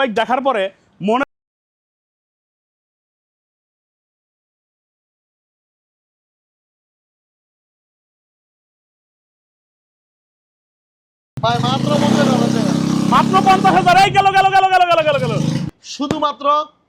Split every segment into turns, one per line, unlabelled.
Bike দেখার পরে মনে
ভাই মাত্র
মাত্র পঞ্চাশ হাজার। এই গেল গেল গেল গেল গেল গেল গেল।
শুধুমাত্র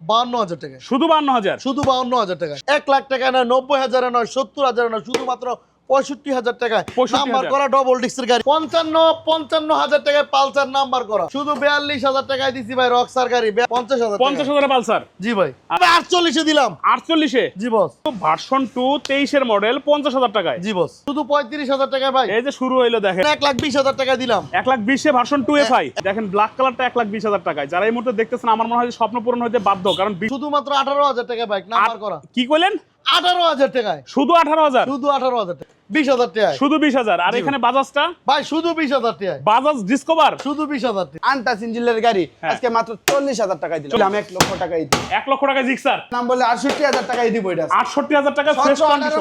বাউন্ন হাজার টাকা।
শুধু বান্ন হাজার।
শুধু বাউন্ন হাজার টাকা। এক লাখ টাকা নয় নব্বই হাজারে নয় সত্তর হাজারে নয় শুধুমাত্র পঁয়ষট্টি হাজার টাকায় নাম্বার করা ডবল ডিস্কের গাড়ি। পঞ্চান্ন পঞ্চান্ন হাজার টাকায় পালসার নাম্বার করা। শুধু বিয়াল্লিশ হাজার টাকায় দিছি ভাই রক্সার গাড়ি পঞ্চাশ হাজার
পঞ্চাশ। হাজার পালসার?
জি ভাই। আটচল্লিশে দিলাম।
আটচল্লিশে?
জি বস
ভার্সন টু তেইশের মডেল পঞ্চাশ হাজার টাকায়।
জি বস শুধু পঁয়ত্রিশ হাজার টাকায় ভাই।
এই যে শুরু হইল দেখেন।
এক লাখ বিশ হাজার টাকা দিলাম।
এক লাখ বিশে ভার্সন টু এফ আই দেখেন ব্ল্যাক কালারটা এক লাখ বিশ হাজার টাকায়। যারা এই মুহূর্তে দেখতেছেন আমার মনে হয় স্বপ্ন পূরণ হইতে বাধ্য কারণ
শুধুমাত্র আঠারো হাজার টাকা বাইক নাম্বার করা।
কি কইলেন?
আঠারো হাজার টাকায়।
শুধু আঠারো হাজার?
শুধু আঠারো হাজার টাকা বিশ হাজার টাকায়।
শুধু বিশ হাজার। আর এখানে বাজাজটা?
ভাই শুধু বিশ হাজার টাকায়।
Bajaj Discover?
শুধু বিশ হাজার টাকা
আনটাস গাড়ি
হ্যাঁ।
আজকে মাত্র চল্লিশ হাজার টাকায় দিলাম। আমি এক লক্ষ টাকায় দিই
এক লক্ষ টাকা জিক্সার?
নাম বলে আটষট্টি হাজার টাকাই দিব এটা।
আটষট্টি হাজার টাকা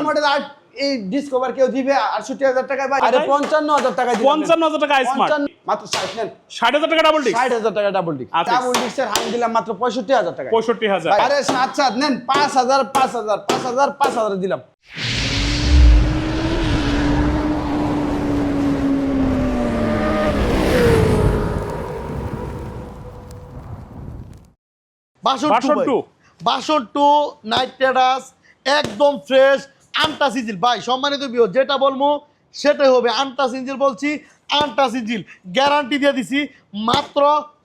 মডেল আট এই ডিসকভার কেউ দিবে আটষট্টি হাজার টাকায় আরে পঞ্চান্ন হাজার টাকায়
পঞ্চান্ন হাজার টাকা স্মার্ট
পঞ্চান্ন মাত্র ষাট নেন।
ষাট হাজার টাকা ডাবল ডিস্ক
ষাট হাজার টাকা ডাবল ডিস্ক
আচ্ছা।
ডাবল ডিস্কের দিলাম মাত্র পঁয়ষট্টি হাজার টাকা
পঁয়ষট্টি হাজার।
আরে সাত সাত নেন পাঁচ হাজার পাঁচ হাজার পাঁচ হাজার পাঁচ হাজার দিলাম।
Version
version
two
two.
Version two night traders একদম ফ্রেশ আনটাস ইঞ্জিল। ভাই সম্মানিত বিও যেটা বলব সেটাই হবে আনটাস ইঞ্জিল বলছি। আনটাস ইঞ্জিল গ্যারান্টি দিয়ে দিছি মাত্র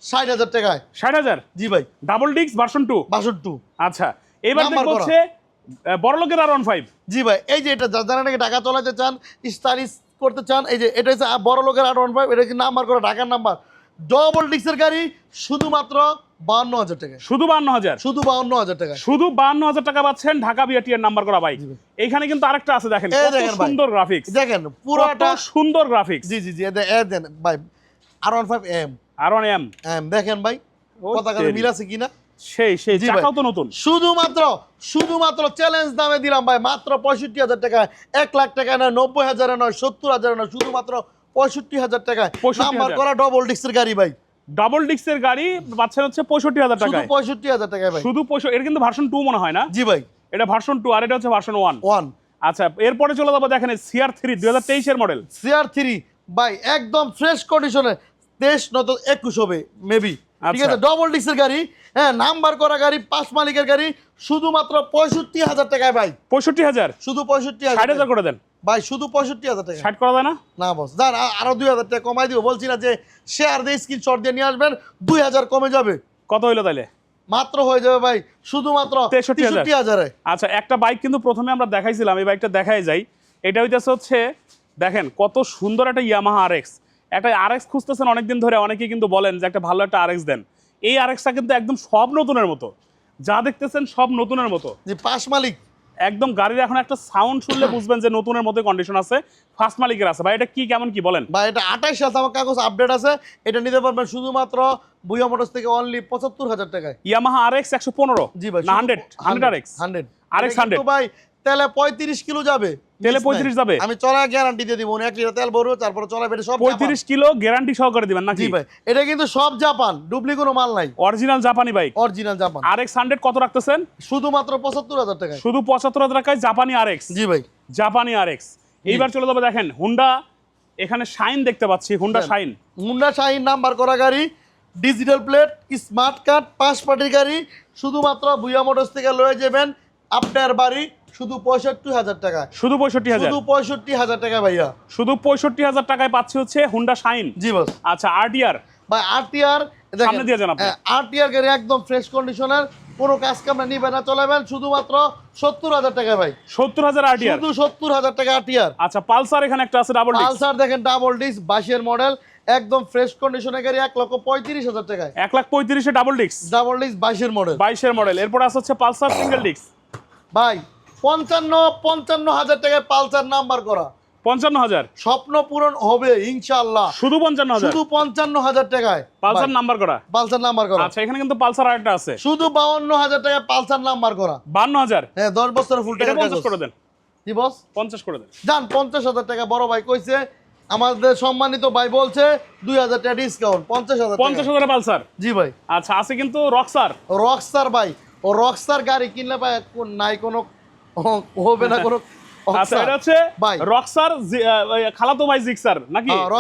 ষাট হাজার টাকায়।
ষাট হাজার?
জি ভাই।
Double disc version two
version two
আচ্ছা এবার। হচ্ছে আহ, বড় লোকের আর ওয়ান ফাইভ
জি ভাই এই যে এটা যারা নাকি ঢাকা চলাতে চান স্টাইলিশ করতে চান এই যে এটা হচ্ছে বড় লোকের আট ওয়ান ফাইভ এটা কি নাম্বার করে? ঢাকার নাম্বার ডবল ডিক্সের গাড়ি শুধুমাত্র বাহান্ন হাজার টাকা
শুধু বান্ন হাজার?
শুধু বাহান্ন হাজার টাকা
শুধু বান্ন হাজার টাকা পাচ্ছেন ঢাকা বিআরটিআর নাম্বার করা বাইক। এইখানে কিন্তু আরেকটা আছে দেখেন সুন্দর গ্রাফিক্স
দেখেন পুরোটা
সুন্দর গ্রাফিক্স
জি জি জি এ দে- দেন ভাই R one five M
R one M
M দেখেন ভাই মিল আছে কিনা?
সেই সেই
জি
চাকাও তো নতুন।
শুধুমাত্র শুধুমাত্র চ্যালেঞ্জ দামে দিলাম ভাই মাত্র পঁয়ষট্টি হাজার টাকা এক লাখ টাকা নয় নব্বই হাজারে নয় সত্তর হাজারে নয় শুধুমাত্র পঁয়ষট্টি হাজার টাকায়। নাম্বার করা ডবল ডিক্সের গাড়ি ভাই।
ডাবল ডিস্কের গাড়ি পাচ্ছেন হচ্ছে পঁয়ষট্টি হাজার টাকায়।
পঁয়ষট্টি হাজার টাকায় ভাই।
শুধু পঁয়ষট্টি এটা কিন্তু ভার্সন টু মনে হয় না?
জি ভাই।
এটা ভার্সন টু আর এটা হচ্ছে ভার্সন ওয়ান
ওয়ান
আচ্ছা এরপরে চলে যাব দেখেন সিআর থ্রি দুই হাজার তেইশের মডেল
সিআর থ্রি ভাই একদম ফ্রেশ কন্ডিশনে তেইশ নত একুশ হবে মেবি ঠিক
আচ্ছা।
আছে ডবল ডিক্সের গাড়ি হ্যাঁ নাম্বার করা গাড়ি পাঁচ মালিকের গাড়ি শুধুমাত্র পঁয়ষট্টি হাজার টাকায় ভাই।
পঁয়ষট্টি হাজার?
শুধু পঁয়ষট্টি
ষাট
হাজার
হাজার করে দেন।
ভাই শুধু পঁয়ষট্টি হাজার টাকা।
ষাট করা যায় না?
না বস দাঁড় আরও দুই হাজার টাকা কমাই দিব। বলছি না যে শেয়ার দিয়ে স্ক্রিনশট দিয়ে নিয়ে আসবেন দুই হাজার কমে যাবে।
কত হইল তাহলে
মাত্র হয়ে যাবে ভাই শুধুমাত্র তেষট্টি হাজারে।
আচ্ছা একটা বাইক কিন্তু প্রথমে আমরা দেখাইছিলাম এই বাইকটা দেখাই যাই। এটা হইতেছে হচ্ছে দেখেন কত সুন্দর একটা ইয়ামাহা আর এক্স একটা আর এক্স খুঁজতেছেন অনেকদিন ধরে অনেকেই কিন্তু বলেন যে একটা ভালো একটা আরএক্স দেন। এই আর এক্সটা কিন্তু একদম সব নতুনের মতো। যা দেখতেছেন সব নতুনের মতো।
যে পাঁচ মালিক।
একদম গাড়ির এখন একটা সাউন্ড শুনলে বুঝবেন যে নতুনের মধ্যে কন্ডিশন আছে ফার্স্ট মালিকের আছে। ভাই এটা কি কেমন কি বলেন?
ভাই এটা আঠাইশ সাল আমার কাগজ আপডেট আছে। এটা নিতে পারবেন শুধুমাত্র বুয়া মোটরস থেকে অনলি পঁচাত্তর হাজার টাকায়।
ইয়ামাহা আর এক্স একশো পনেরো।
জি ভাই
hundred hundred R X
hundred
R X hundred
ভাই তেলে পঁয়ত্রিশ কিলো যাবে।
তেলে। 35 যাবে?
আমি চলা গ্যারান্টি দিয়ে দিব এক লিটার তেল ভরবো তারপরে চলা বেটে সব
পঁয়ত্রিশ কিলো গ্যারান্টি সহকারে দিবেন নাকি?
ভাই এটা কিন্তু সব জাপান ডুপ্লি কোনো মাল নাই।
অরিজিনাল জাপানি bike
original Japan.
RX hundred কত রাখতেছেন?
শুধুমাত্র পঁচাত্তর হাজার টাকায়।
শুধু পঁচাত্তর হাজার টাকায় জাপানি আরএক্স
জি ভাই।
জাপানি আরএক্স এইবার চলে যাবে দেখেন হুন্ডা এখানে শাইন দেখতে পাচ্ছি হুন্ডা। শাইন
মুন্ডা শাহিন নাম্বার করা গাড়ি ডিজিটাল প্লেট স্মার্ট কার্ড পাঁচ পার্টির গাড়ি শুধুমাত্র ভুয়া মোটরস থেকে লয়ে যাবেন আপনার বাড়ি শুধু পঁয়ষট্টি হাজার টাকা।
শুধু পঁয়ষট্টি হাজার?
শুধু পঁয়ষট্টি হাজার টাকা ভাইয়া।
শুধু পঁয়ষট্টি হাজার টাকায় পাচ্ছি হচ্ছে হুন্ডা শাইন
জি বস।
আচ্ছা আরটিআর
ভাই আরটিআর
সামনে দিয়ে যান আপনি।
আরটিআর গাড়ি একদম ফ্রেশ কন্ডিশনের কোনো কাজ কামরা নিবে না চলাবেন শুধুমাত্র সত্তর হাজার টাকা ভাই।
সত্তর হাজার আরটিআর
শুধু সত্তর হাজার টাকা আরটিআর
আচ্ছা পালসার এখানে একটা আছে ডাবল
পালসার দেখেন ডাবল ডিস বাইশের মডেল একদম ফ্রেশ কন্ডিশনে গাড়ি এক লক্ষ পঁয়ত্রিশ হাজার টাকায়।
এক লাখ পঁয়ত্রিশে ডাবল ডিস্ক
ডাবল ডিস বাইশের মডেল
বাইশের মডেল এরপর আছে হচ্ছে পালসার সিঙ্গেল ডিস্ক
ভাই পঞ্চান্ন পঞ্চান্ন হাজার টাকায় পালসার নাম্বার করা।
পঞ্চান্ন হাজার?
স্বপ্ন পূরণ হবে ইনশাআল্লাহ।
শুধু পঞ্চান্ন হাজার?
শুধু পঞ্চান্ন হাজার টাকায়।
পালসার নাম্বার করা?
পালসার নাম্বার করা।
আচ্ছা এখানে কিন্তু পালসার আরেকটা আছে।
শুধু বাউন্ন হাজার টাকায় পালসার নাম্বার করা।
বান্ন হাজার?
হ্যাঁ দশ বছরের ফুল টাকা
পঞ্চাশ করে দেন।
জি বস?
পঞ্চাশ করে দেন।
যান পঞ্চাশ হাজার টাকা বড় ভাই কইছে আমাদের সম্মানিত ভাই বলছে দুই হাজার টাকা ডিসকাউন্ট পঞ্চাশ হাজার
পঞ্চাশ হাজার পালসার?
জি ভাই।
আচ্ছা আছে কিন্তু রক্সার
রকস্টার ভাই ও রকস্টার গাড়ি কিনলে ভাই নাই কোনো হবে না কোনো
আচ্ছা এটা হচ্ছে রক্সার খালাতো ভাই জিক্সার নাকি?
বড়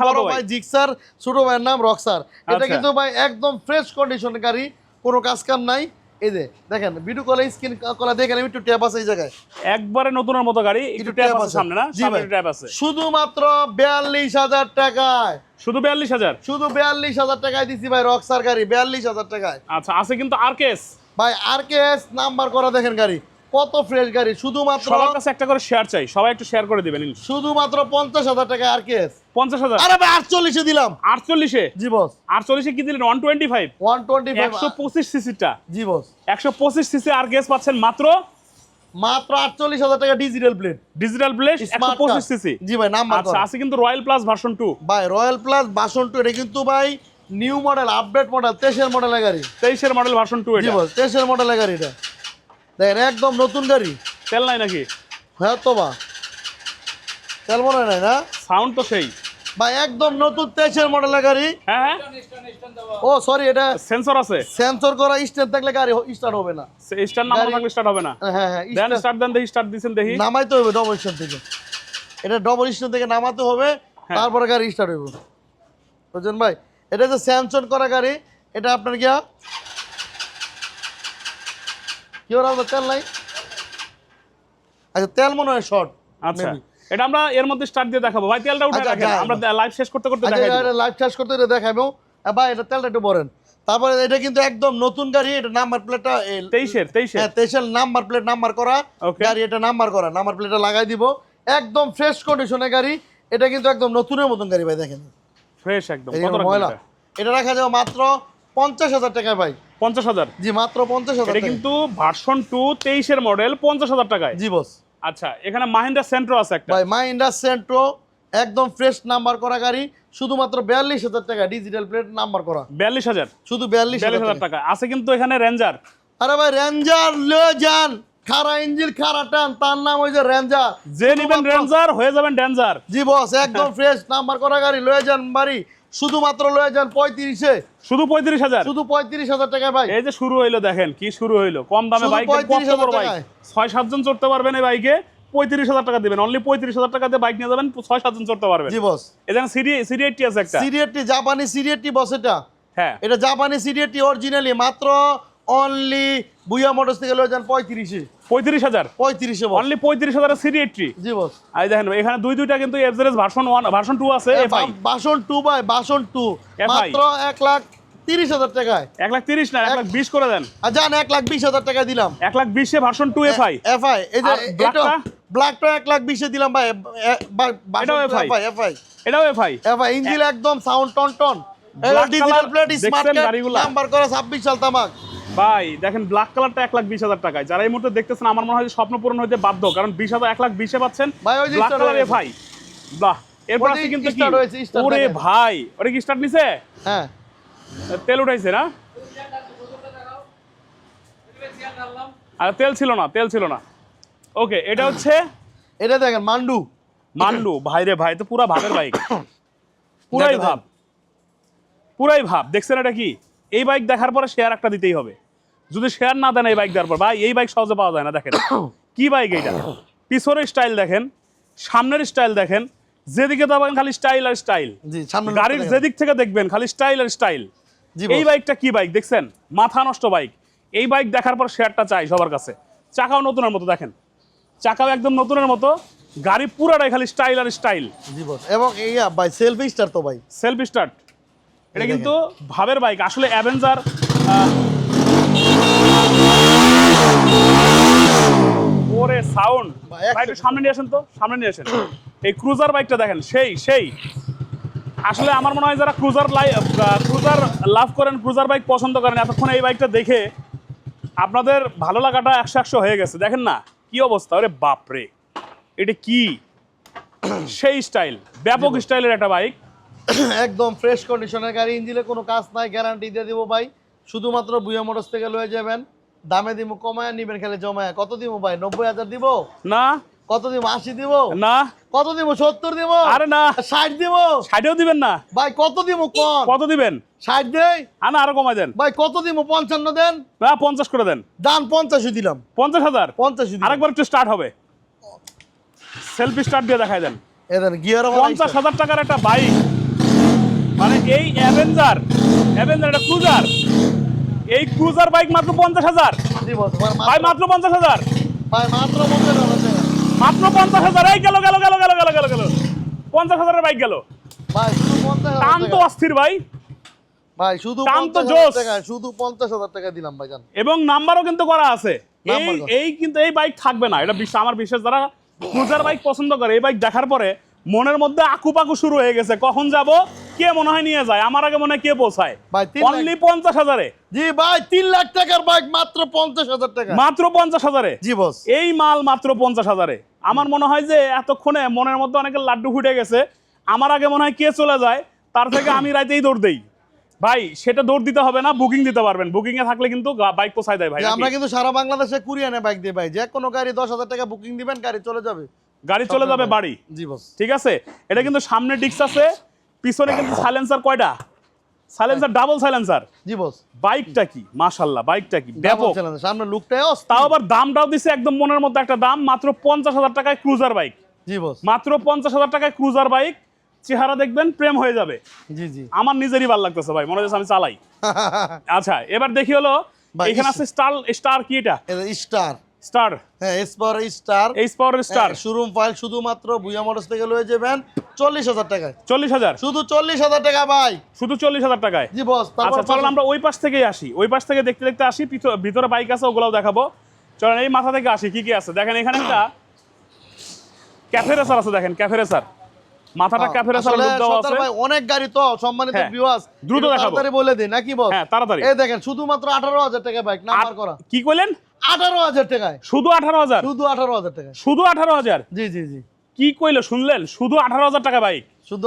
খালাতো
ভাই জিক্সার ছোট ভাইয়ের নাম রকস্টার এটা
আচ্ছা।
কিন্তু ভাই একদম ফ্রেশ কন্ডিশন গাড়ি কোনো কাজ কাম নাই। এই যে দেখেন ভিডিও কলে স্ক্রিন কলে দেখেন আমি একটু ট্যাপ আছে এই জায়গায়।
একবারে নতুনের মতো গাড়ি একটু ট্যাপ আছে সামনে না?
জি ভাই।
ট্যাপ আছে।
শুধুমাত্র বিয়াল্লিশ হাজার টাকায়।
শুধু বিয়াল্লিশ হাজার?
শুধু বিয়াল্লিশ হাজার টাকায় দিছি ভাই রকস্টার গাড়ি বিয়াল্লিশ হাজার টাকায়।
আচ্ছা আছে কিন্তু আর কেস
ভাই আর কে এস নাম্বার করা দেখেন গাড়ি। কত ফ্রেশ গাড়ি? শুধুমাত্র
সবার কাছে একটা করে শেয়ার চাই। সবাই একটু শেয়ার করে দিবেন
শুধুমাত্র পঞ্চাশ হাজার টাকায় আর কে এস
পঞ্চাশ হাজার?
আরে ভাই আটচল্লিশে দিলাম।
আটচল্লিশে?
জি বস।
আটচল্লিশে কি দিলেন? One twenty five
one twenty five
একশো পঁচিশ সিসিটা
জি বস।
একশো পঁচিশ সিসি আর গ্যাস পাচ্ছেন মাত্র?
মাত্র আটচল্লিশ হাজার টাকা ডিজিটাল প্লেট
ডিজিটাল প্লেস একশো পঁচিশ সিসি
জি ভাই নাম্বার
আচ্ছা আছে কিন্তু রয়্যাল প্লাস ভার্সন টু
ভাই রয়্যাল প্লাস বাসন টু এটা কিন্তু ভাই নিউ মডেল আপডেট মডেল তেইশের মডেলের গাড়ি।
তেইশের মডেল ভার্সন টু
জি
এটা।
বস তেইশের মডেলের গাড়ি এটা। দেখেন একদম নতুন গাড়ি।
তেল নাই নাকি?
হ্যাঁ তো বা। তেল মনে নাই না?
সাউন্ড তো সেই।
ভাই একদম নতুন তেইশের মডেলের গাড়ি।
হ্যাঁ হ্যাঁ।
ও সরি এটা
সেন্সর আছে।
সেন্সর করা স্ট্যান্ড থাকলে গাড়ি স্টার্ট হবে না।
স্টার নাম্বার থাকলে স্টার্ট হবে না।
হ্যাঁ হ্যাঁ
দেন স্টার্ট দেন দেখি স্টার্ট দিছেন দেখি।
নামাইতে হবে ডবল স্ট্যান্ড থেকে। এটা ডবল স্ট্যান্ড থেকে নামাতে হবে
হ্যাঁ।
তারপরে গাড়ি স্টার্ট হইব। বুঝছেন ভাই? এটা যে স্যামসং করা গাড়ি এটা আপনার গিয়া কি ওর তেল নাই। আচ্ছা তেল মনে হয় শর্ট
আচ্ছা এটা আমরা এর মধ্যে স্টার্ট দিয়ে দেখাবো। ভাই তেলটা উঠে
আচ্ছা,
রাখেন। আমরা লাইভ শেষ করতে করতে
আচ্ছা
দেখাই।
এটা লাইভ চার্জ করতে এটা দেখাবো। ভাই এটা তেলটা একটু বলেন তারপরে এটা কিন্তু একদম নতুন গাড়ি এটা নাম্বার প্লেটটা
তেইশের তেইশের।
হ্যাঁ তেইশের নাম্বার প্লেট নাম্বার করা. গাড়ি এটা নাম্বার করা নাম্বার প্লেটটা লাগাই দিব। একদম ফ্রেশ কন্ডিশনের গাড়ি এটা কিন্তু একদম নতুনের মতন গাড়ি ভাই দেখেন।
ফ্রেশ একদম। কত
ময়লা।
এটা?
রাখা যাবে মাত্র পঞ্চাশ হাজার টাকায় ভাই।
পঞ্চাশ হাজার।
জি মাত্র পঞ্চাশ হাজার
এটা কিন্তু ভার্সন টু তেইশের মডেল পঞ্চাশ হাজার টাকায়।
জি বস
আচ্ছা এখানে মাহিন্দ্রা সেন্ট্রো আছে একটা।
ভাই মাইন্ডা সেন্ট্রো একদম ফ্রেশ নাম্বার করা গাড়ি শুধুমাত্র বিয়াল্লিশ হাজার টাকা ডিজিটাল প্লেট নাম্বার করা।
বিয়াল্লিশ হাজার।
শুধু বিয়াল্লিশ হাজার টাকা।
আছে কিন্তু এখানে রেঞ্জার
আরে ভাই রেঞ্জার লয়ে যান। খারা ইঞ্জিল খারা টান তার নাম যে রেঞ্জার
যে নিবেন রেঞ্জার হয়ে যাবেন ডেঞ্জার
জি বস একদম ফ্রেশ নাম্বার করা গাড়ি লয়ে যান বাড়ি। শুধুমাত্র লয়ে যান পঁয়ত্রিশে।
শুধু পঁয়ত্রিশ হাজার?
শুধু পঁয়ত্রিশ হাজার টাকা ভাই
এই যে শুরু হইল দেখেন কি শুরু হইল? কম দামে বাইক
35,000
বাইক?
টাকায়।
ছয় সাতজন চড়তে পারবেন এই বাইকে পঁয়ত্রিশ হাজার টাকা দেবেন। অনলি পঁয়ত্রিশ হাজার টাকা দিয়ে বাইক নিয়ে যাবেন ছয় সাতজন চড়তে পারবেন।
জি বস
এখানে সিডি সিডি আছে একটা।
সিরিয়ারটি জাপানি সিরিয়েটটি বস এটা।
হ্যাঁ।
এটা জাপানি সিরিয়ারটি অরিজিনালি মাত্র অনলি বুয়া মোটরস থেকে লয়ে যান পঁয়ত্রিশে।
পঁয়ত্রিশ হাজার?
পঁয়ত্রিশে
অনলি পঁয়ত্রিশ হাজার সিডি
জি বস
আর দেখেন এখানে দুই দুইটা কিন্তু ভার্সন ওয়ান ভার্সন টু আছে
বাসন টু বাই বাসন টু মাত্র এক লাখ তিরিশ হাজার টাকায়।
এক লাখ তিরিশ না এক লাখ বিশ করে দেন।
যান এক লাখ বিশ হাজার টাকা দিলাম।
এক লাখ বিশে ভার্সন টু এফআই
এফআই এই যে এটা
ব্ল্যাকটা?
এক লাখ বিশে দিলাম ভাই
এটাও FI?
এফআই এফআই
এটাও এফআই
এফআই ইঞ্জিন একদম সাউন্ড টন টন ডিজিটাল প্লেট স্মার্ট
গাড়িগুলা?
নাম্বার করা ছাব্বিশ সাল তামাক।
ভাই দেখেন ব্ল্যাক কালারটা এক লাখ বিশ হাজার টাকায়। যারা এই মুহূর্তে দেখতেছেন আমার মনে হয় স্বপ্ন পূরণ হইতে বাধ্য কারণ বিশ হাজার এক লাখ বিশে পাচ্ছেন
ভাই,
ব্ল্যাক কালার এফআই বাহ এরপর আছে কিন্তু কি? ওরে ভাই ওরে কি স্টার্ট নিছে?
হ্যাঁ।
তেল উঠাইছে না? আর তেল ছিল না তেল ছিল না। ওকে এটা হচ্ছে?
এটা দেখেন মান্ডু।
মান্ডু ভাই রে ভাই তো পুরা ভাবের বাইক। পুরাই ভাব। পুরাই ভাব দেখছেন এটা কি? এই বাইক দেখার পরে শেয়ার একটা দিতেই হবে। যদি শেয়ার না দেন এই বাইক দেওয়ার পর ভাই এই বাইক সহজে পাওয়া যায় না দেখেন। কি বাইক এইটা পিছনের স্টাইল দেখেন সামনের স্টাইল দেখেন যেদিকে যাবেন খালি স্টাইল আর স্টাইল গাড়ির যেদিক থেকে দেখবেন খালি স্টাইল আর স্টাইল এই বাইকটা কি বাইক দেখছেন? মাথা নষ্ট বাইক এই বাইক দেখার পর শেয়ারটা চাই সবার কাছে। চাকাও নতুনের মতো দেখেন। চাকাও একদম নতুনের মতো। গাড়ি পুরাটাই খালি স্টাইল আর স্টাইল
এবং এই ভাই সেলফি স্টার তো ভাই।
সেলফ স্টার্ট এটা কিন্তু ভাবের বাইক আসলে অ্যাভেঞ্জার ওরে সাউন্ড। একটু সামনে নিয়ে আসেন তো সামনে নিয়ে আসেন। এই ক্রুজার বাইকটা দেখেন সেই সেই। আসলে আমার মনে হয় যারা ক্রুজার ক্রুজার লাভ করেন ক্রুজার বাইক পছন্দ করেন এতক্ষণ এই বাইকটা দেখে আপনাদের ভালো লাগাটা একশো একশো হয়ে গেছে। দেখেন না কি অবস্থা আরে বাপরে। এটা কি? সেই স্টাইল ব্যাপক স্টাইলের একটা বাইক।
একদম ফ্রেশ কন্ডিশনের গাড়ি ইঞ্জিনে কোনো কাজ নাই গ্যারান্টি দিয়ে দিব ভাই। শুধুমাত্র বুয়া মোটরস থেকে লয়ে যাবেন। দামে দিব কমায় নিবেন খেলে জমায়। কত দিব ভাই? নব্বই হাজার দিব?
না।
কত দিব আশি দিব?
না।
কত দিব সত্তর দিব?
আরে না।
ষাট দিব?
ষাটেও দিবেন না।
ভাই কত দিব কম।
কত দিবেন?
ষাট দেই?
আনা আরও কমাই দেন।
ভাই কত দিব পঞ্চান্ন দেন।
না পঞ্চাশ করে দেন।
দান পঞ্চাশই দিলাম।
পঞ্চাশ হাজার?
পঞ্চাশ
আরেকবার একটু স্টার্ট হবে। সেলফি স্টার্ট দিয়ে দেখাই দেন।
এদের গিয়ার
পঞ্চাশ হাজার টাকার একটা বাইক মানে এই অ্যাভেঞ্জার অ্যাভেঞ্জার একটা ক্রুজার এই ক্রুজার বাইক মাত্র পঞ্চাশ হাজার। ভাই মাত্র পঞ্চাশ হাজার।
মাত্র পঞ্চাশ হাজার
এই গেল গেল গেল গেল গেল গেল গেল। পঞ্চাশ হাজারের বাইক গেল। টান তো অস্থির ভাই।
ভাই শুধু
টান
টাকা শুধু পঞ্চাশ হাজার টাকা দিলাম ভাই জান
এবং নাম্বারও কিন্তু করা আছে। এই এই কিন্তু এই বাইক থাকবে না। এটা আমার বিশেষ যারা ক্রুজার বাইক পছন্দ করে এই বাইক দেখার পরে মনের মধ্যে আকুপাকু শুরু হয়ে গেছে। কখন যাব? কে মনে হয় নিয়ে যায়? আমার আগে মনে কে পৌঁছায়? অনলি পঞ্চাশ হাজারে।
জি ভাই তিন লাখ টাকার বাইক মাত্র পঞ্চাশ হাজার টাকা।
মাত্র পঞ্চাশ হাজারে?
জি বস
এই মাল মাত্র পঞ্চাশ হাজারে। আমার মনে হয় যে এতক্ষণে মনের মধ্যে অনেকের লাড্ডু ফুটে গেছে। আমার আগে মনে হয় কে চলে যায় তার থেকে আমি রাইতেই দৌড় দেই। ভাই সেটা দৌড় দিতে হবে না বুকিং দিতে পারবেন। বুকিং এ থাকলে কিন্তু বাইক পোষায় দেয় ভাই
আমরা কিন্তু সারা বাংলাদেশে কুরিয়ানে বাইক দিই ভাই। যে কোনো গাড়ি দশ হাজার টাকা বুকিং দিবেন গাড়ি চলে যাবে।
গাড়ি চলে যাবে বাড়ি।
জি বস
ঠিক আছে? এটা কিন্তু সামনে ডিক্স আছে পিছনে কিন্তু সাইলেন্সার কয়টা? সাইলেন্সার ডাবল সাইলেন্সার
জি বস
বাইকটা কি? মাশাল্লাহ বাইকটা কি? ব্যাপক।
সামনে লুকটাই
তাও আবার দামটাও দিছে একদম মনের মধ্যে একটা দাম মাত্র পঞ্চাশ হাজার টাকায় ক্রুজার বাইক
জি বস
মাত্র পঞ্চাশ হাজার টাকায় ক্রুজার বাইক চেহারা দেখবেন প্রেম হয়ে যাবে।
জি জি।
আমার নিজেরই ভালো লাগতেছে ভাই মনে হচ্ছে আমি চালাই। আচ্ছা এবার দেখি হলো এখানে আছে স্টার স্টার কি এটা?
Star
star.
হ্যাঁ স্টার
পাওয়ার স্টার
শোরুম ফাইল শুধুমাত্র মোটরস থেকে লয়ে যাবেন চল্লিশ হাজার টাকায়।
চল্লিশ হাজার।
শুধু চল্লিশ হাজার টাকা ভাই।
শুধু চল্লিশ হাজার টাকায়।
জি বস তারপর
আচ্ছা চলেন আমরা ওই পাশ থেকেই আসি। ওই পাশ থেকে দেখতে দেখতে আসি ভিতরে বাইক আছে ওগুলোও দেখাবো। চলেন এই মাথা থেকে আসি কি কি আছে? দেখেন এখানে একটা ক্যাফে রেসার আছে দেখেন ক্যাফে রেসার মাথাটা ক্যাফে রেসার লুক দেওয়া আছে।
ভাই অনেক গাড়ি তো সম্মানিত
হ্যাঁ,
ভিউয়ার্স
দ্রুত দেখাবো।
তাড়াতাড়ি বলে দিই নাকি বস
হ্যাঁ তাড়াতাড়ি।
এই দেখেন শুধুমাত্র আঠারো হাজার টাকা বাইক নাম্বার করা।
কি কইলেন?
আঠারো হাজার টাকায়।
শুধু আঠারো হাজার?
শুধু আঠারো হাজার টাকায়।
শুধু আঠারো হাজার?
জি জি জি।
কি কইলো শুনলেন? শুধু আঠারো হাজার টাকা বাইক
শুধু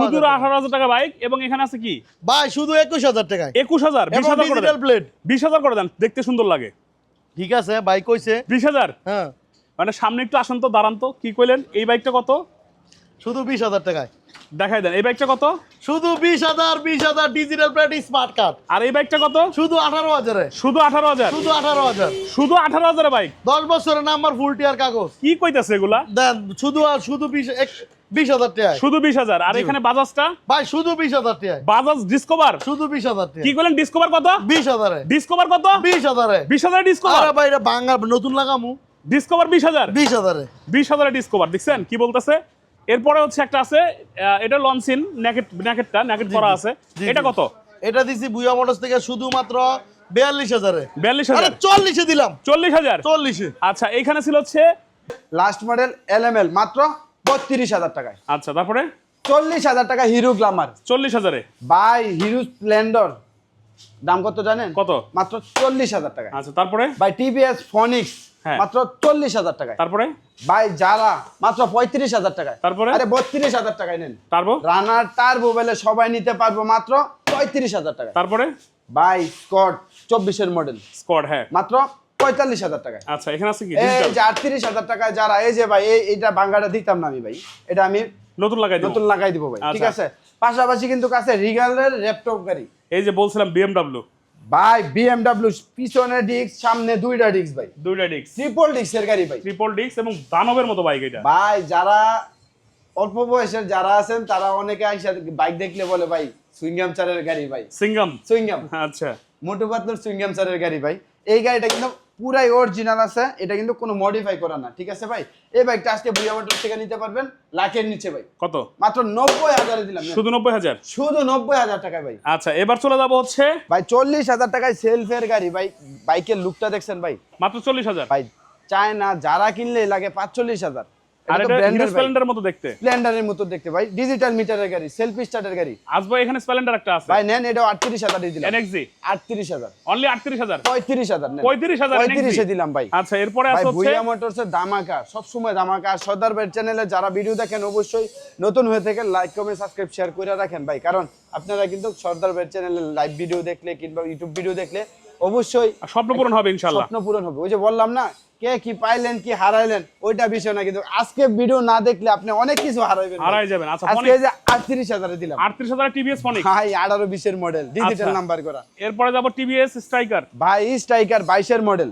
শুধু আঠারো হাজার টাকা বাইক এবং এখানে আছে কি?
ভাই শুধু একুশ হাজার টাকায়।
একুশ হাজার বিশ হাজার করে দেন।
প্লেট
বিশ হাজার করে দেন দেখতে সুন্দর লাগে।
ঠিক আছে বাইক কইছে।
বিশ হাজার?
হ্যাঁ।
মানে সামনে একটু আসেন তো দাঁড়ান তো কি কইলেন? এই বাইকটা কত?
শুধু বিশ হাজার টাকায়।
দেখাই দেন এই বাইকটা কত?
শুধু বিশ হাজার বিশ হাজার ডিজিটাল প্লেট স্মার্ট কার্ড
আর এই বাইকটা কত?
শুধু আঠারো হাজারে।
শুধু আঠারো হাজার?
শুধু আঠারো হাজার।
শুধু আঠারো হাজার বাইক
দশ বছরের নাম্বার ফুল টিয়ার কাগজ।
কি কইতেছে এগুলা?
দেন শুধু আর শুধু বিশ বিশ হাজার টাকায়।
শুধু বিশ হাজার। আর এখানে বাজাজটা?
ভাই শুধু বিশ হাজার টাকায়।
বাজাজ ডিসকভার
শুধু বিশ হাজার
কি
টাকা
ডিসকভার কত?
বিশ হাজারে।
ডিসকভার কত?
বিশ হাজারে।
বিশ হাজার ডিসকভার
আরে ভাই এটা নতুন লাগামু।
ডিসকভার বিশ হাজার?
বিশ হাজারে।
বিশ হাজারের ডিসকভার দেখছেন? কি বলতেছে? এরপরে হচ্ছে একটা আছে এটা লঞ্চিন ন্যাকেট ন্যাকেটটা ন্যাকেট করা আছে। এটা কত?
এটা দিছি বুয়া মোটরস থেকে শুধুমাত্র বিয়াল্লিশ হাজারে।
বিয়াল্লিশ হাজার।
চল্লিশে দিলাম।
চল্লিশ হাজার?
চল্লিশে।
আচ্ছা এইখানে ছিল হচ্ছে?
Last model L M L মাত্র বত্রিশ হাজার টাকায়।
আচ্ছা তারপরে?
চল্লিশ হাজার টাকা হিরো গ্লামার
চল্লিশ হাজারে।
বাই হিরো স্প্লেন্ডর দাম কত জানেন?
কত?
মাত্র চল্লিশ হাজার টাকায়।
আচ্ছা তারপরে?
বাই টিভিএস ফনিক্স। মাত্র চল্লিশ হাজার টাকায়।
তারপরে?
বাই যারা মাত্র পঁয়ত্রিশ হাজার টাকায়।
তারপরে?
আরে বত্রিশ হাজার টাকায় নেন।
তারপর?
রানার সবাই নিতে পারব মাত্র পঁয়ত্রিশ হাজার টাকায়।
তারপরে?
বাই স্কট চব্বিশের মডেল
স্কোয়াড হ্যাঁ।
মাত্র পঁয়তাল্লিশ হাজার টাকায়।
আচ্ছা এখানে আছে কি?
এই যে আটত্রিশ হাজার টাকায় যারা এই যে ভাই দিতাম না আমি ভাই। এটা আমি
নতুন লাগাই
নতুন লাগাই দিব ভাই ঠিক
আচ্ছা।
আছে? পাশাপাশি কিন্তু কাছে রিগালের ল্যাপটপ গাড়ি।
এই যে বলছিলাম বিএমডব্লিউ
ভাই বিএমডব্লিউ পিছনে ডিস্ক সামনে দুইটা ডিস্ক ভাই।
দুইটা ডিক্স
ট্রিপল ডিস্কের গাড়ি ভাই।
ট্রিপল ডিক্স এবং দানবের মতো বাইক এটা।
ভাই যারা অল্প বয়সের যারা আছেন তারা অনেকে আইসা বাইক দেখলে বলে ভাই সুইংগাম চারের গাড়ি ভাই।
সিঙ্গাম
সুইংগাম।
আচ্ছা।
মোটু পাতলুর সুইংগাম চারের গাড়ি ভাই। এই গাড়িটা কিন্তু পুরাই অরিজিনাল আছে এটা কিন্তু কোনো মডিফাই করা না ঠিক আছে ভাই? এই বাইকটা আজকে বুয়া মোটর থেকে নিতে পারবেন লাখের নিচে ভাই
কত?
মাত্র নব্বই হাজারে দিলাম।
শুধু নব্বই হাজার?
শুধু নব্বই হাজার টাকায় ভাই।
আচ্ছা এবার চলে যাব হচ্ছে?
ভাই চল্লিশ হাজার টাকায় সেলফের গাড়ি ভাই বাইকের লুকটা দেখছেন ভাই?
মাত্র চল্লিশ হাজার?
ভাই চায় না যারা কিনলে লাগে পাঁচচল্লিশ হাজার।
আর এটা হিরো স্প্লেন্ডারের মতো দেখতে।
স্প্লেন্ডারের মতো দেখতে। ভাই ডিজিটাল মিটারের গাড়ি সেলফি স্টার্টের গাড়ি।
আসব এখানে স্প্লেন্ডার একটা আছে।
ভাই নেন এটাও আটত্রিশ হাজার দিলাম।
এনএক্সি
আটত্রিশ
অনলি আটত্রিশ হাজার?
পঁয়ত্রিশ হাজার নেন।
পঁয়ত্রিশ হাজার
পঁয়ত্রিশে দিলাম ভাই।
আচ্ছা এরপরে আছে হচ্ছে
ভুইয়া মোটরসের দামাকা সবসময় দামাকা আর সর্দার ভাইয়ের চ্যানেলে যারা ভিডিও দেখেন অবশ্যই নতুন হয়ে থেকে লাইক কমেন্ট সাবস্ক্রাইব শেয়ার করে রাখেন ভাই। কারণ আপনারা কিন্তু সর্দার ভাইয়ের চ্যানেলে লাইভ ভিডিও দেখলে কিংবা ইউটিউব ভিডিও দেখলে অবশ্যই
স্বপ্ন পূরণ হবে
স্বপ্ন পূরণ হবে। ওই যে বললাম না কে কি পাইলেন কি হারাইলেন ওইটা বিষয় না কিন্তু আজকে ভিডিও না দেখলে আপনি অনেক কিছু হারাইবেন।
হারাই যাবেন। আচ্ছা
আজকে যে আটত্রিশ হাজারে দিলাম।
আটত্রিশ হাজার টিভিএস ফনিক
ভাই আঠারো বিশের মডেল ডিজিটাল। নাম্বার করা।
এরপরে যাব টিভিএস স্ট্রাইকার
ভাই স্ট্রাইকার বাইশের মডেল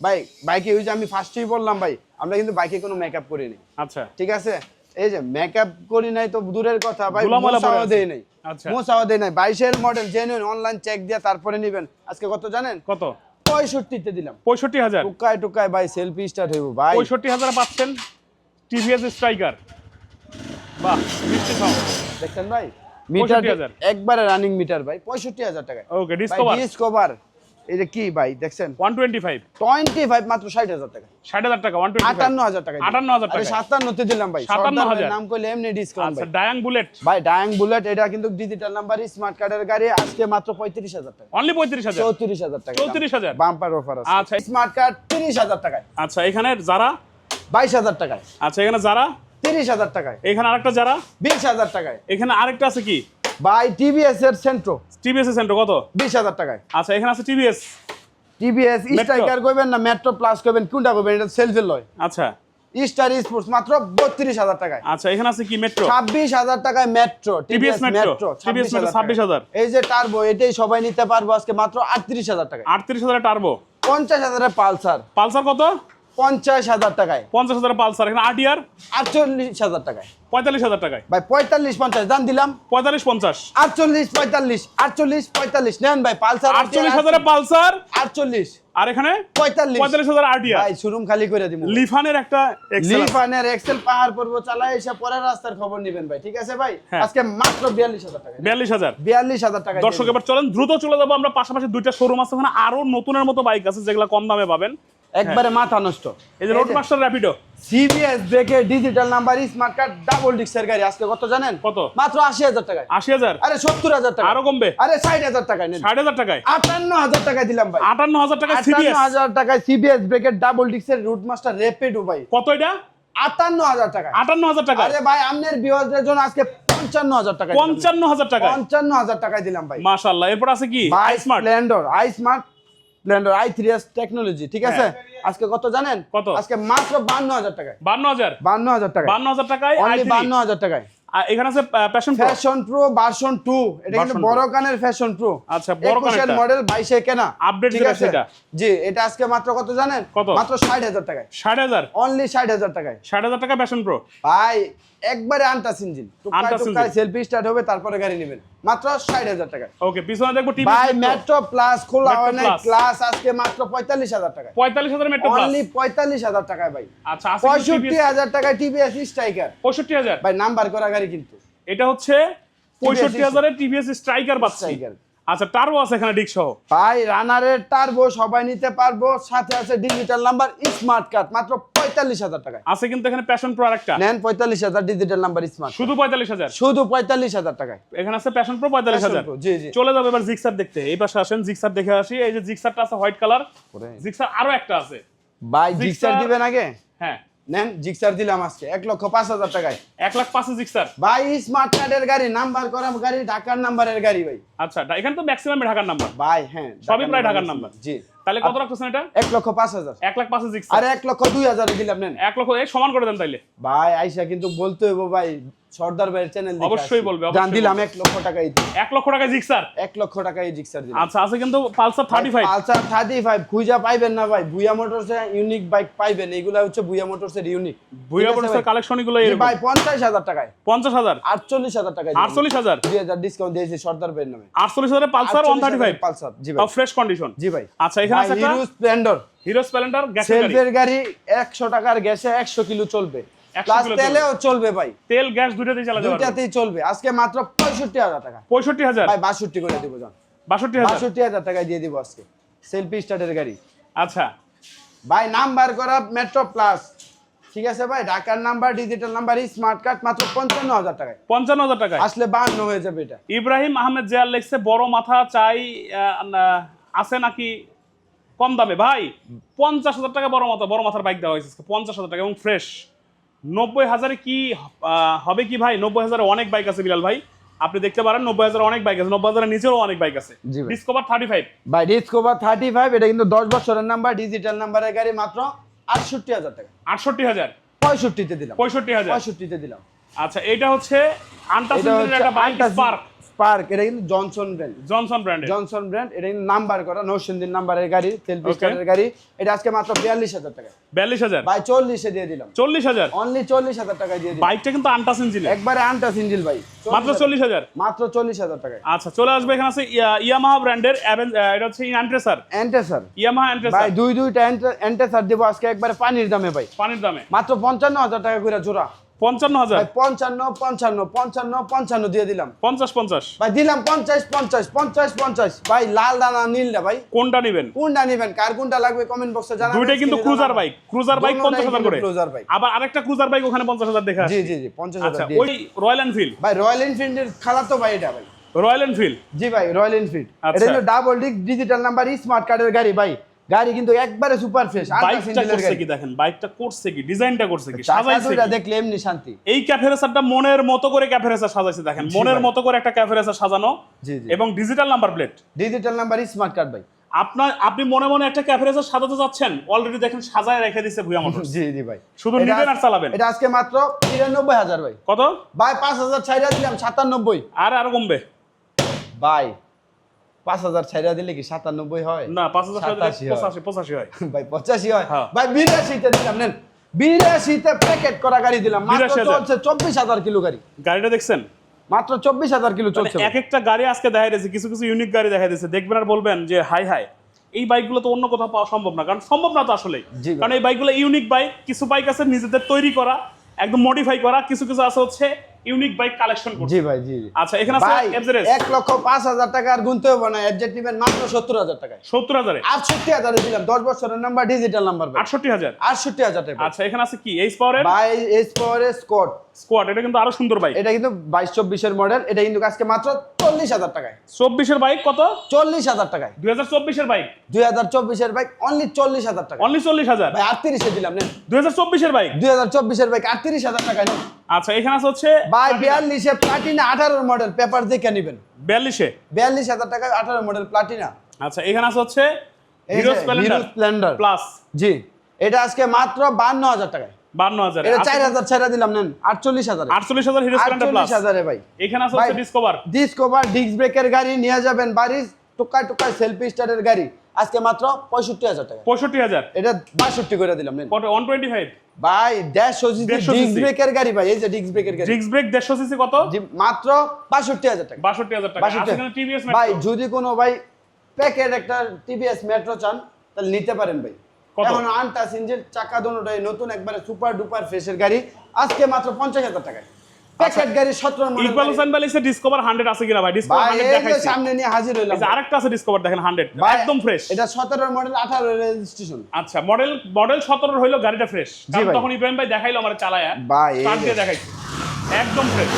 ভাই বাইকে ওই যে আমি ফার্স্টেই বললাম ভাই আমরা কিন্তু বাইকে কোনো মেকআপ করিনি
আচ্ছা।
ঠিক আছে? এই যে মেকআপ করি নাই তো দূরের কথা ভাই মোছাও দেই নাই।
আচ্ছা।
মোছাও দেই নাই। বাইশের মডেল জেনুইন অনলাইন চেক দিয়ে তারপরে নিবেন। আজকে কত জানেন?
কত?
পঁয়ষট্টিতে দিলাম।
পঁয়ষট্টি হাজার।
টুকায় টুকায় ভাই সেলফি স্টার্ট হইব ভাই।
পঁয়ষট্টি হাজার পাচ্ছেন টিভিএস স্ট্রাইকার। বাহ মিষ্টি সাউন্ড
দেখছেন ভাই? মিটার
65,000
একবারে রানিং মিটার ভাই পঁয়ষট্টি হাজার টাকা
ওকে ডিসকভার
ডিসকভার যে কি ভাই দেখছেন?
One twenty five
twenty five মাত্র ষাট হাজার টাকা।
ষাট হাজার টাকা ওয়ান টোয়েন্টি
আটান্ন হাজার টাকা দিলাম।
আটান্ন হাজার
আরে
টাকা।
সাতান্নতে দিলাম ভাই।
57,000
নাম করলে এমনি ডিসকাউন্ট
আচ্ছা ডায়াং বুলেট
ভাই ডায়াং বুলেট এটা কিন্তু ডিজিটাল নাম্বার স্মার্ট কার্ডের গাড়ি আজকে মাত্র পঁয়ত্রিশ হাজার টাকা।
অনলি পঁয়ত্রিশ হাজার?
চৌত্রিশ হাজার টাকা
34,000
বাম্পার অফার আছে।
আচ্ছা।
স্মার্ট কার্ড তিরিশ হাজার টাকায়।
আচ্ছা এখানে যারা?
বাইশ হাজার টাকায়।
আচ্ছা এখানে যারা?
তিরিশ হাজার টাকায়।
এখানে আরেকটা যারা?
বিশ হাজার টাকায়।
এখানে আরেকটা আছে কি?
বাই টিভিএস এর সেন্ট্রো
টিভিএস সেন্টার কত?
বিশ হাজার টাকায়।
আচ্ছা এখানে আছে টিভিএস
টিভিএস স্ট্রাইকার করবেন না মেট্রো প্লাস করবেন কোনটা করবেন? এটা সেলফি লয়।
আচ্ছা।
স্টার স্পোর্টস মাত্র বত্রিশ হাজার টাকায়।
আচ্ছা এখানে আছে কি মেট্রো
ছাব্বিশ হাজার টাকায় Metro
TVS Metro, TVS Metro 26,000
এই যে টার্বো এটাই সবাই নিতে পারব আজকে মাত্র আটত্রিশ হাজার টাকায়।
আটত্রিশ হাজার টার্বো
পঞ্চাশ হাজারের পালসার
পালসার কত?
পঞ্চাশ হাজার টাকায়।
পঞ্চাশ হাজার পালসার এখানে আরটিআর
আটচল্লিশ হাজার টাকায়।
পঁয়তাল্লিশ হাজার টাকায়?
ভাই পঁয়তাল্লিশ পঞ্চাশ দাম দিলাম।
পঁয়তাল্লিশ পঞ্চাশ?
আটচল্লিশ পঁয়তাল্লিশ আটচল্লিশ পঁয়তাল্লিশ। নেন ভাই পালসার
আটচল্লিশ। হাজারে পালসার
আটচল্লিশ।
আর এখানে?
পঁয়তাল্লিশ।
পঁয়তাল্লিশ হাজার আরটিআর
ভাই শোরুম খালি করে দিব।
লিফানের একটা।
লিফানের এক্সেল পাহাড় পর্ব চালায় এসে পরের রাস্তার খবর নিবেন ভাই ঠিক আছে ভাই?
হ্যাঁ।
আজকে মাত্র বিয়াল্লিশ হাজার টাকা।
বিয়াল্লিশ হাজার।
বিয়াল্লিশ হাজার টাকা
দর্শক এবার চলেন দ্রুত চলে যাব আমরা পাশাপাশি দুইটা শোরুম আছে ওখানে আরও নতুনের মতো বাইক আছে যেগুলো কম দামে পাবেন।
একবারে মাথা নষ্ট।
এই যে রোড মাস্টার র্যাপিডো
সিবিএস ব্রেকে digital number smart card double ডিক্সের গাড়ি। আজকে কত জানেন?
কত?
মাত্র আশি হাজার টাকায়।
আশি হাজার?
আরে সত্তর হাজার টাকা
আরও কমবে?
আরে ষাট হাজার টাকায় নেন।
ষাট হাজার টাকায়?
আটান্ন হাজার টাকায় দিলাম ভাই।
আটান্ন হাজার টাকায় সিবিএস
হাজার টাকায় সিবিএস ব্রেকের ডাবল ডিক্সের রোড মাস্টার রেপিডো ভাই।
কত এটা?
আটান্ন হাজার টাকা
আটান্ন হাজার টাকা
আরে ভাই আপনার বিওয়াজদের জন্য আজকে পঞ্চান্ন হাজার টাকা
পঞ্চান্ন হাজার টাকা
পঞ্চান্ন হাজার টাকায় দিলাম ভাই।
মাশাল্লাহ এরপর আছে কি?
ভাই
smart
Splendor I smart Splendor I three S technology ঠিক আছে? আজকে কত জানেন?
হ্যাঁ। কত?
আজকে মাত্র বান্ন হাজার টাকায়।
বান্ন হাজার?
বান্ন হাজার টাকায়।
বান্ন হাজার টাকায়
অনলি বান্ন হাজার টাকায়।
এখানে আছে Passion Pro
Passion Pro version two এটা কিন্তু বড় কানের ফ্যাশন প্রো
আচ্ছা, বড় কানেরটা।
মডেল বাইশে কেনা।
Update
ঠিক আছে?
সেটা।
জি এটা আজকে মাত্র কত জানেন? মাত্র ষাট হাজার টাকায়।
ষাট হাজার?
অনলি ষাট হাজার টাকায়।
ষাট হাজার টাকা প্যাশন প্রো
ভাই একবারে আনটাস ইঞ্জিন
engine।
সেলফি স্টার্ট হবে তারপরে গাড়ি নেবেন। মাত্র ষাট হাজার টাকায়।
ওকে পিছনে দেখব টিভি
ভাই মেট্রো প্লাস খোলা অনেক ক্লাস আজকে মাত্র পঁয়তাল্লিশ হাজার টাকায়।
পঁয়তাল্লিশ হাজার মেট্রো প্লাস
অনলি পঁয়তাল্লিশ হাজার টাকায় ভাই।
আচ্ছা আছে
পঁয়ষট্টি হাজার টাকায় টিভিএস স্ট্রাইকার
পঁয়ষট্টি হাজার?
ভাই নাম্বার করা গাড়ি কিন্তু।
এটা হচ্ছে পঁয়ষট্টি হাজারের টিভিএস স্ট্রাইকার
Striker।
আচ্ছা টার্বো আছে এখানে ডিক সহ।
ভাই রানারের টার্বো সবাই নিতে পারব। সাথে আছে ডিজিটাল নাম্বার স্মার্ট কার্ড মাত্র পঁয়তাল্লিশ হাজার টাকায়।
আছে কিন্তু এখানে প্যাশন প্রো আরেকটা।
নেন পঁয়তাল্লিশ হাজার ডিজিটাল নাম্বার স্মার্ট
শুধু পঁয়তাল্লিশ হাজার?
শুধু পঁয়তাল্লিশ হাজার টাকায়।
এখানে আছে প্যাশন প্রো পঁয়তাল্লিশ হাজার।
জি, জি।
চলে যাবে এবার জিক্সার দেখতে। এই পাশে আসেন জিক্সার দেখে আসি। এই যে জিক্সারটা আছে হোয়াইট কালার জিক্সার আরও একটা আছে।
ভাই জিক্সার দিবেন আগে?
হ্যাঁ।
নেন জিক্সার দিলাম আজকে। এক লক্ষ পাঁচ হাজার টাকায়।
এক লাখ পাঁচে জিক্সার
ভাই স্মার্ট কার্ডের গাড়ি নাম্বার করা গাড়ি ঢাকার নাম্বারের গাড়ি ভাই।
আচ্ছা এখানে তো ম্যাক্সিমাম ঢাকার নাম্বার
ভাই হ্যাঁ
সবই প্রায় ঢাকার নাম্বার
জি।
তাহলে কত রাখতেছেন এটা?
এক লক্ষ পাঁচ হাজার।
এক লাখ পাঁচে
আর এক লক্ষ দুই হাজার দিলাম নেন।
এক লক্ষ এই সমান করে দেন তাইলে।
ভাই আইসা কিন্তু বলতে হইব ভাই সর্দার ভাইয়ের চ্যানেল
অবশ্যই বলবে,
দিলাম এক লক্ষ টাকাই
এক লক্ষ টাকা জিক্সার
এক লক্ষ টাকাই জিক্সার দিলাম।
আচ্ছা আছে কিন্তু Pulsar thirty five
Pulsar thirty five খুঁজা পাইবেন না ভাই। ভুয়া মোটরসে ইউনিক বাইক পাইবেন এগুলা হচ্ছে ভুয়া মোটরসের ইউনিক
ভুয়া পড়ছে কালেকশনগুলো এরকম
ভাই পঞ্চাশ হাজার টাকায়।
পঞ্চাশ হাজার?
আটচল্লিশ হাজার টাকায়
আটচল্লিশ হাজার?
দুই হাজার ডিসকাউন্ট দিয়েছি সর্দার ভাইয়ের নামে।
আটচল্লিশ হাজার Pulsar one thirty five
Pulsar জি ভাই।
ফ্রেশ কন্ডিশন
জি ভাই।
আচ্ছা এখানে আছে
হিরো স্প্লেন্ডর।
হিরো স্প্লেন্ডার গাড়ি।
সেলফের গাড়ি একশো টাকার গ্যাসে একশো কিলো চলবে। প্লাস তেলেও চলবে। ভাই।
তেল গ্যাস চালাতে পারবে।
দুইটাতেই চলবে। আজকে মাত্র পঁয়ষট্টি হাজার টাকা।
পঁয়ষট্টি হাজার?
ভাই বাষট্টি করে দিব
হাজার?
বাষট্টি টাকায় দিয়ে দিব আজকে। সেলফি স্টার্টের গাড়ি।
আচ্ছা।
ভাই নাম্বার করা মেট্রো প্লাস ঠিক আছে ভাই? ঢাকার number digital number smart card মাত্র পঞ্চান্ন হাজার টাকায়।
পঞ্চান্ন হাজার টাকায়?
আসলে বাহান্ন হয়ে যাবে এটা।
ইব্রাহিম আহমেদ জিয়ার লেখছে বড় মাথা চাই আছে নাকি কম দামে। ভাই পঞ্চাশ হাজার টাকা বড় মাথা বড় মাথার বাইক দেওয়া হয়েছে পঞ্চাশ হাজার টাকা এবং ফ্রেশ নব্বই হাজারে কি হবে কি ভাই? নব্বই হাজারে অনেক বাইক আছে বিলাল ভাই। আপনি দেখতে পারেন নব্বই হাজার অনেক বাইক আছে নব্বই হাজারের নিচেও অনেক বাইক আছে। ডিসকভার থার্টি ফাইভ
ভাই ডিসকভার থার্টি ফাইভ এটা কিন্তু দশ বছরের নাম্বার ডিজিটাল নাম্বারের গাড়ি মাত্র আটষট্টি হাজার টাকা।
আটষট্টি হাজার?
পঁয়ষট্টিতে দিলাম।
পঁয়ষট্টি হাজার?
পঁয়ষট্টিতে দিলাম।
আচ্ছা এটা হচ্ছে আন্টাস একটা বাইক স্পার্ক
স্পার্ক এটা কিন্তু জনসন ব্র্যান্ড
জনসন ব্র্যান্ডের
জনসন ব্র্যান্ড এটা কিন্তু নাম্বার করা নৌসিন্দির নাম্বারের গাড়ি তেল পিস্টনের গাড়ি। এটা আজকে মাত্র বিয়াল্লিশ হাজার টাকা।
বিয়াল্লিশ হাজার?
ভাই চল্লিশে দিয়ে দিলাম।
চল্লিশ হাজার?
অনলি চল্লিশ হাজার টাকায় দিয়ে দিলাম।
বাইকটা কিন্তু আন্টাস ইঞ্জিনের
একবারে আনটা সিঞ্জিল ভাই।
মাত্র চল্লিশ হাজার?
মাত্র চল্লিশ হাজার টাকায়।
আচ্ছা চলে আসবে এখানে আছে ইয়া- ইয়ামাহা ব্র্যান্ডের এটা হচ্ছে অ্যান্ট্রেসার
এন্টেসার
ইয়ামাহা
ভাই দুই দুইটা এন্টেসার দেবো আজকে একবারে পানির দামে ভাই।
পানির দামে।
মাত্র পঞ্চান্ন হাজার টাকা করে জোড়া।
পঞ্চান্ন হাজার
পঞ্চান্ন পঞ্চান্ন পঞ্চান্ন পঞ্চান্ন দিয়ে দিলাম।
পঞ্চাশ পঞ্চাশ।
ভাই দিলাম পঞ্চাশ পঞ্চাশ পঞ্চাশ পঞ্চাশ। ভাই লাল দানা নীলটা ভাই?
কোনটা নেবেন?
কোনটা নিবেন? কার কোনটা লাগবে কমেন্ট বক্সে জানাবেন
দুইটাই কিন্তু ক্রুজার বাইক ক্রুজার বাইক পঞ্চাশ হাজার করে।
ক্রুজার বাইক
আবার আরেকটা ক্রুজার বাইক ওখানে পঞ্চাশ হাজার দেখা
জি জি জি পঞ্চাশ
আচ্ছা
হাজার
ওই রয়্যাল এনফিল্ড
ভাই রয়্যাল এনফিল্ডের খেলা তো ভাই এটা ভাই।
রয়্যাল এনফিল্ড
জি ভাই রয়্যাল এনফিল্ড
আচ্ছা।
এটা কিন্তু double disc digital number smart কার্ডের গাড়ি ভাই। গাড়ি কিন্তু একবারে সুপার ফ্রেশ
বাইকটা করছে কি দেখেন? বাইকটা করছে কি? ডিজাইনটা করছে কি? সাজাইছে কি?
দেখলে এমনি শান্তি।
এই ক্যাফেরেসারটা মনের মতো করে ক্যাফেরেসার সাজাইছে দেখেন। মনের মতো করে একটা ক্যাফেরেসার সাজানো এবং digital number plate
digital number smart card ভাই।
আপনার আপনি মনে মনে একটা ক্যাফেরেসার সাজাতে যাচ্ছেন অলরেডি দেখেন সাজায় রেখে দিছে ভুয়া মোটর
জি জি ভাই।
শুধু নিবেন আর চালাবেন।
এটা আজকে মাত্র তিরানব্বই হাজার ভাই।
কত?
ভাই পাঁচ হাজার ছাইরা দিলাম সাতানব্বই।
আর আরও কমবে।
ভাই পাঁচ হাজার ছাইরা দিলে কি সাতানব্বই হয়?
না পাঁচ হাজার। পঁচাশি পঁচাশি হয়।
ভাই পঁচাশি হয়?
হ্যাঁ।
ভাই বিরাশিতে দিলাম নেন। বিরাশিতে প্যাকেট করা গাড়ি দিলাম মাত্র চলছে চব্বিশ হাজার কিলো গাড়ি।
গাড়িটা দেখছেন?
মাত্র চব্বিশ হাজার কিলো
মানে
চলছে
এক একটা গাড়ি আজকে দেখা দিয়েছে কিছু কিছু ইউনিক গাড়ি দেখা দিয়েছে। দেখবেন আর বলবেন যে হাই হাই এই বাইকগুলো তো অন্য কোথাও পাওয়া সম্ভব না। কারণ সম্ভব না তো আসলে। কারণ এই বাইকগুলো ইউনিক বাইক কিছু বাইক আছে নিজেদের তৈরি করা একদম মডিফাই করা কিছু কিছু আছে হচ্ছে ইউনিক বাইক কালেকশন করছে।
জি ভাই জি
আচ্ছা এখানে আছে
এক লক্ষ পাঁচ হাজার টাকা আর গুনতে হবে না নিবেন মাত্র সত্তর হাজার টাকায়। দিলাম দশ বছরের নাম্বার ডিজিটাল নাম্বার ভাই।
আটষট্টি হাজার?
আটষট্টি হাজার টাকা
আচ্ছা এখানে আছে কি? এইচ পাওয়ারের
ভাই এস পাওয়ারের স্কট
স্কোয়াড এটা কিন্তু আরও সুন্দর বাইক
এটা কিন্তু বাইশ চব্বিশের মডেল এটা কিন্তু আজকে মাত্র চল্লিশ হাজার টাকায়।
চব্বিশের বাইক কত?
চল্লিশ হাজার টাকায়।
দুই হাজার চব্বিশের বাইক
দুই হাজার চব্বিশের বাইক অনলি চল্লিশ হাজার টাকা
অনলি চল্লিশ হাজার?
ভাই আটত্রিশে দিলাম নেন।
দুই হাজার চব্বিশের বাইক
দুই হাজার চব্বিশের বাইক আটত্রিশ হাজার টাকায় নেন।
আচ্ছা এখানে আছে হচ্ছে
ভাই বিয়াল্লিশে প্লাটিনা আঠারোর মডেল পেপার দেখে নেবেন।
বিয়াল্লিশে?
বিয়াল্লিশ হাজার টাকায় আঠারো মডেল প্লাটিনা
আচ্ছা এখানে আছে হচ্ছে হিরো স্প্লেন্ডার
স্প্লেন্ডার
প্লাস
জি এটা আজকে মাত্র বান্ন হাজার টাকায়।
বান্ন হাজার।
এটা চার হাজার ছেড়ে দিলাম নেন আটচল্লিশ হাজারে।
আটচল্লিশ হাজার হিরো স্প্লেন্ডার প্লাস
আটচল্লিশ হাজারে ভাই।
এখানে আছে হচ্ছে ডিসকভার
ডিসকভার ডিস্ক ব্রেকের গাড়ি নিয়ে যাবেন বাড়ির। টুকায় টুকায় সেলফি স্টারের গাড়ি। আজকে মাত্র পঁয়ষট্টি হাজার টাকা।
পঁয়ষট্টি হাজার।
এটা বাষট্টি করে দিলাম
ওয়ান টোয়েন্টি ফাইভ
ভাই দেড়শো সিসি
150
ডিস্ক ব্রেকের গাড়ি ভাই এই যে ডিস্ক ব্রেকের গাড়ি।
ডিস্ক ব্রেক দেড়শো সিসি কত?
মাত্র বাষট্টি হাজার টাকা।
বাষট্টি হাজার টাকা।
ভাই যদি কোনো ভাই প্যাকেট একটা টিভিএস মেট্রো চান তাহলে নিতে পারেন ভাই? এখন আনটাস ইঞ্জিন চাকা দোনোটাই নতুন একবারে সুপার ডুপার ফ্রেশের গাড়ি। আজকে মাত্র পঞ্চাশ হাজার টাকায়। প্যাকেট গাড়ি সতেরো
ইকবাল হোসেন ভাই ডিসকভার হান্ড্রেড আছে কিনা ভাই? ডিসকভার
ভাই
হান্ড্রেড
এই যে
দেখাইছে।
সামনে নিয়ে হাজির হইলাম।
এই যে আরেকটা আছে ডিসকভার দেখেন হান্ড্রেড
ভাই,
একদম ফ্রেশ
এটা সতেরো মডেল আঠারো রেজিস্ট্রেশন
আচ্ছা মডেল মডেল সতেরো হইল গাড়িটা ফ্রেশ
জি ভাই।
তখন ইব্রাহিম ভাই দেখাইলো আমার চালায়া
ভাই,
স্টার্ট দিয়ে দেখাইছে। একদম ফ্রেশ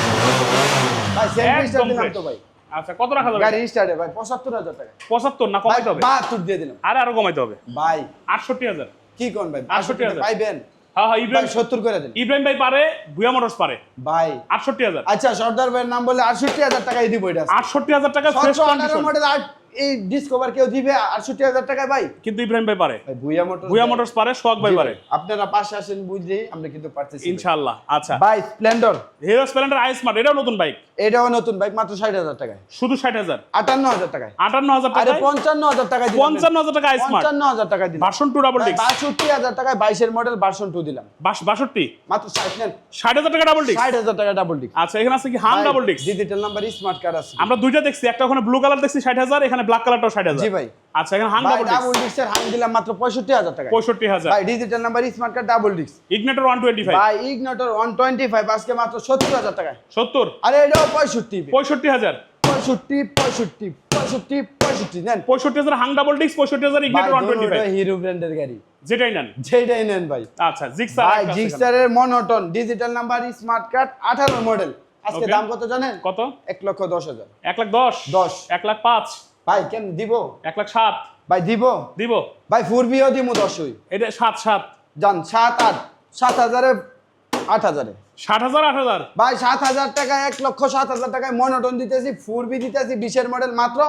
ভাই সেলফি দিলাম তো ভাই।
আচ্ছা কত রাখা যাবে?
গাড়ি স্টার্টে ভাই পঁচাত্তর হাজার টাকা।
পঁচাত্তর না
ভাই
কমাইতে হবে?
বাহাত্তর দিয়ে দিলাম।
আরে আরও কমাইতে হবে।
ভাই।
আটষট্টি হাজার।
কি কোন ভাই?
68,000
পাইবেন?
হ্যাঁ হ্যাঁ ইব্রাহিম
সত্তর করে দিন।
ইব্রাহিম ভাই পারে ভুয়া মোটরস পারে।
ভাই।
আটষট্টি হাজার।
আচ্ছা সর্দার ভাইয়ের নাম বলে আটষট্টি হাজার টাকায় দিব এটা।
আটষট্টি হাজার টাকা
মডেল এই ডিসকভার কেউ দিবে আটষট্টি হাজার টাকায় ভাই।
কিন্তু ইব্রাহিম ভাই পারে।
মোটর
ভুয়া মোটরস পারে সোহাগ ভাই পারে।
আপনারা পাশে আসেন বুঝলেই আমরা কিন্তু পারতেছি
ইনশাআল্লাহ আচ্ছা।
ভাই Splendor
Hero Splendor I smart এটাও নতুন বাইক
এটাও নতুন বাইক মাত্র ষাট হাজার টাকায়।
শুধু ষাট হাজার?
আটান্ন হাজার টাকায়।
আটান্ন হাজার টাকা
পঞ্চান্ন হাজার টাকায়
পঞ্চান্ন হাজার টাকা
পঞ্চান্ন হাজার টাকায় দিলাম।
ডাবল
বাষট্টি হাজার টাকায় বাইশের মডেল টু দিলাম।
বাষট্টি?
মাত্র ষাট নেন।
ষাট হাজার টাকা ডাবল
ষাট হাজার টাকা ডাবল
আচ্ছা এখানে আছে কি হাম double
digital number smart card আছে।
আমরা দুইটা দেখছি একটা ওখানে ব্লু কালার দেখছি ষাট হাজার এখানে ব্ল্যাক কালারটাও ষাট হাজার।
জি ভাই।
আচ্ছা এখানে
ভাই
ডাবল ডিক্স
ডাবল হাম দিলাম মাত্র পঁয়ষট্টি হাজার টাকা
পঁয়ষট্টি হাজার।
ভাই digital number smart card double ডিক্স
ইগনেটর ওয়ান টোয়েন্টি ফাইভ
ভাই ইগনোটর ওয়ান টোয়েন্টি ফাইভ আজকে মাত্র সত্তর হাজার টাকায়।
সত্তর?
আরে এটাও পঁয়ষট্টি
পঁয়ষট্টি হাজার।
পঁয়ষট্টি পঁয়ষট্টি পঁয়ষট্টি পঁয়ষট্টি নেন।
পঁয়ষট্টি হাজার হাং ডাবল ডিক্স পঁয়ষট্টি হাজার
ভাই
ওয়ান টোয়েন্টি ফাইভ
হিরো ব্র্যান্ডের গাড়ি।
যেটাই নেন।
যেটাই নেন ভাই।
আচ্ছা জিক্সার
ভাই জিক্সারের monotone digital number smart card আঠারো মডেল আজকে দাম কত জানেন?
কত?
এক লক্ষ দশ হাজার।
এক লাখ দশ।
দশ।
এক লাখ পাঁচ।
ভাই কেন দিব?
এক লাখ সাত।
ভাই দিব?
দিব।
ভাই ফুরবিও দিব দশই।
এটা সাত সাত।
যান সাত আট। সাত হাজারে আট হাজারে।
ষাট হাজার আট হাজার।
ভাই সাত হাজার টাকায় এক লক্ষ সাত হাজার টাকায় মনোটন দিতেছি ফুরবি দিতেছি বিশের মডেল মাত্র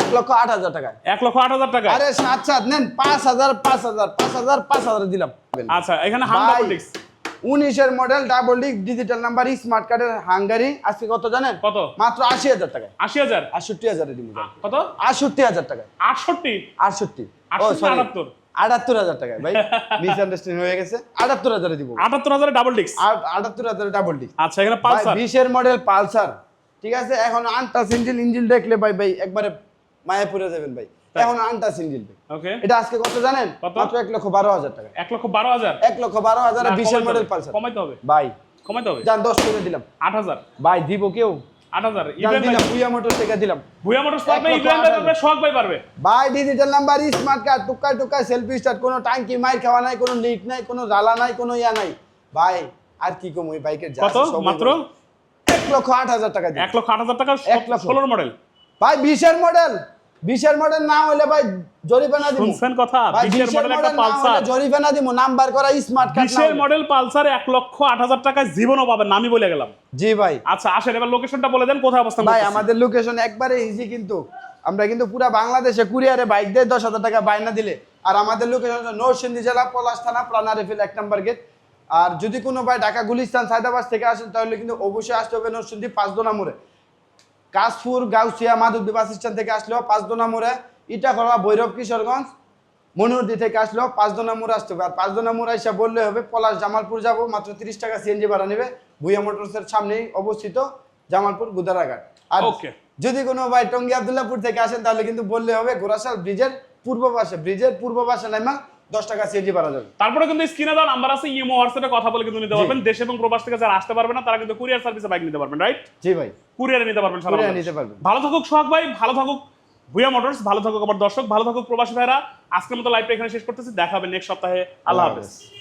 এক লক্ষ আট হাজার টাকায়।
এক লক্ষ আট হাজার টাকা
আরে সাত সাত নেন পাঁচ হাজার পাঁচ হাজার পাঁচ হাজার পাঁচ হাজার দিলাম।
আচ্ছা এখানে
উনিশের মডেল ডাবল ডিক ডিজিটাল নাম্বার স্মার্ট কার্ডের হাঙ্গারি আজকে কত জানেন?
কত?
মাত্র আশি হাজার টাকায়।
আশি হাজার?
আটষট্টি হাজারে
কত?
আটষট্টি হাজার টাকায়।
আটষট্টি?
আটষট্টি।
আটষট্টি, আটাত্তর।
হাজার টাকায় ভাই। মিসআন্ডারস্ট্যান্ডিং হয়ে গেছে আটাত্তর হাজারে দিব।
আটাত্তর হাজারে ডাবল
আর আটাত্তর হাজারে ডাবল ডিক
আচ্ছা এখানে পালসার।
বিশের মডেল পালসার। ঠিক আছে? এখন আনটাস ইঞ্জিন ইঞ্জিন দেখলে ভাই ভাই একবারে মায়া পুরে যাবেন ভাই।
তাই?
এখন আনটাস ইঞ্জিন
ওকে।
এটা আজকে কত জানেন? মাত্র এক লক্ষ বারো হাজার টাকা।
এক লক্ষ বারো হাজার?
এক লক্ষ বারো হাজার বিশের মডেল পালসার।
কমাইতে হবে।
ভাই।
কমাইতে হবে?
যান দশ করে দিলাম।
আট হাজার।
ভাই দিব কেউ? কোনো টাঙ্কি মাইর খাওয়া নাই কোনো লিক নাই কোনো জ্বালা নাই কোনো ইয়া নাই। ভাই আর কি কম ওই বাইকের
কত? মাত্র?
এক লক্ষ আট হাজার টাকা দিন
এক লক্ষ আট হাজার টাকা
এক লক্ষ।
ষোলোর মডেল
ভাই বিশের মডেল বিশের মডেল না হলে ভাই জরিমানা দিব
শুনছেন কথা? বিশের মডেল একটা পালসার।
জরিমানা দিব নাম্বার করা স্মার্ট কার্ড
বিশের মডেল পালসার এক লক্ষ আট হাজার টাকায় জীবনও পাবেন না, আমি বলে গেলাম।
জি ভাই।
আচ্ছা আসেন এবার লোকেশনটা বলে দেন কোথায় অবস্থান
ভাই আমাদের লোকেশন একবারে ইজি কিন্তু। আমরা কিন্তু পুরা বাংলাদেশে কুরিয়ারে বাইক দিয়ে দশ হাজার টাকা বাইনা দিলে। আর আমাদের লোকেশন নরসিংদী জেলা পলাশ থানা প্রাণা রেফিল এক নাম্বার গেট আর যদি কোনো ভাই ঢাকা গুলিস্তান সাইদাবাদ থেকে আসেন তাহলে কিন্তু অবশ্যই আসতে হবে নরসিংদী পাঁচদোনা মোড়ে। কাশপুর গাউসিয়া মাধবদী বাস স্ট্যান্ড থেকে আসলেও পাঁচদোনা মোড়ে ইটাখলা ভৈরব কিশোরগঞ্জ মনুরদি থেকে আসলেও পাঁচদোনা মোড়ে আসতে হবে। আর পাঁচদোনা মোড়ে এসে বললে হবে পলাশ জামালপুর যাব মাত্র তিরিশ টাকা সিএনজি ভাড়া নেবে। ভুইয়া মোটরসের সামনেই অবস্থিত জামালপুর গুদারাঘাট। আর যদি কোনো ভাই টঙ্গী আবদুল্লাপুর থেকে আসেন তাহলে কিন্তু বললে হবে গোরাশাল ব্রিজের পূর্ব পাশে ব্রিজের পূর্ব পাশে নাইমা দশ টাকা সিএনজি পারা যাবে।
তারপরে কিন্তু স্ক্রিনে দেওয়া নাম্বার আছে ইএমও হোয়াটসঅ্যাপে কথা বলে কিন্তু নিতে পারবেন। দেশ এবং প্রবাস থেকে যারা আসতে পারবে না তারা কিন্তু কুরিয়ার সার্ভিসে বাইক নিতে পারবেন রাইট
জি ভাই।
কুরিয়ারে নিতে পারবেন সারা
নিতে পারবেন।
ভালো থাকুক সোহাগ ভাই ভালো থাকুক ভুয়া মোটরস ভালো থাকুক আমার দর্শক ভালো থাকুক প্রবাসী ভাইরা। আজকের মতো লাইভটা এখানে শেষ করতেছি দেখা হবে নেক্সট সপ্তাহে। আল্লাহ হাফেজ।